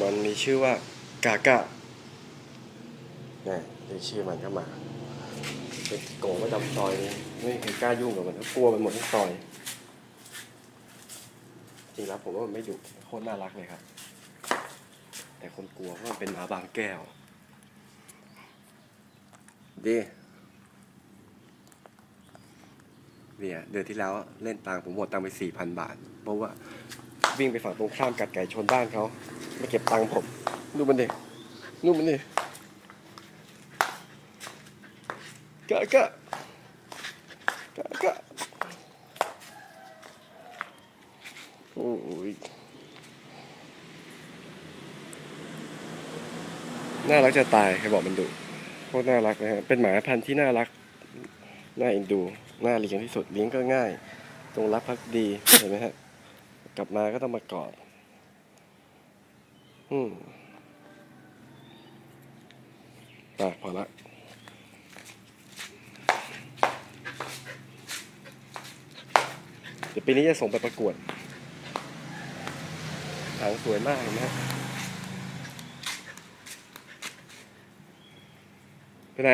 มันมีชื่อว่ากากะนี่นี่ชื่อมันเข้ามาเป็นโกงประจำซอยนี้ไม่มีใครกล้ายุ่งกับมันกลัวมันหมดทั้งซอย จริงแล้วผมว่ามันไม่ดุโคตรน่ารักเลยครับ แต่คนกลัวเพราะมันเป็นหมาบางแก้ว ดีเนี่ยเดือนที่แล้วเล่นตังค์ผมหมดตังค์ไปสี่พันบาท เพราะว่าวิ่งไปฝั่งตรงข้ามกัดไก่ชนบ้านเขา ไม่เก็บตังค์ผม ดูมันดิดูมันดิกะกะกะกะโอ้ยน่ารักจะตายใครบอกมันดุโคตรน่ารักนะฮะเป็นหมาพันธุ์ที่น่ารัก น่าเอ็นดู น่าเลี้ยงที่สุดเลี้ยงก็ง่าย ตรงรับพักดี เห็นไหมฮะ กลับมาก็ต้องมากอด อืมอะพอละเดี๋ยวปีนี้จะส่งไปประกวดหางสวยมากเห็นไหมฮะไปไหน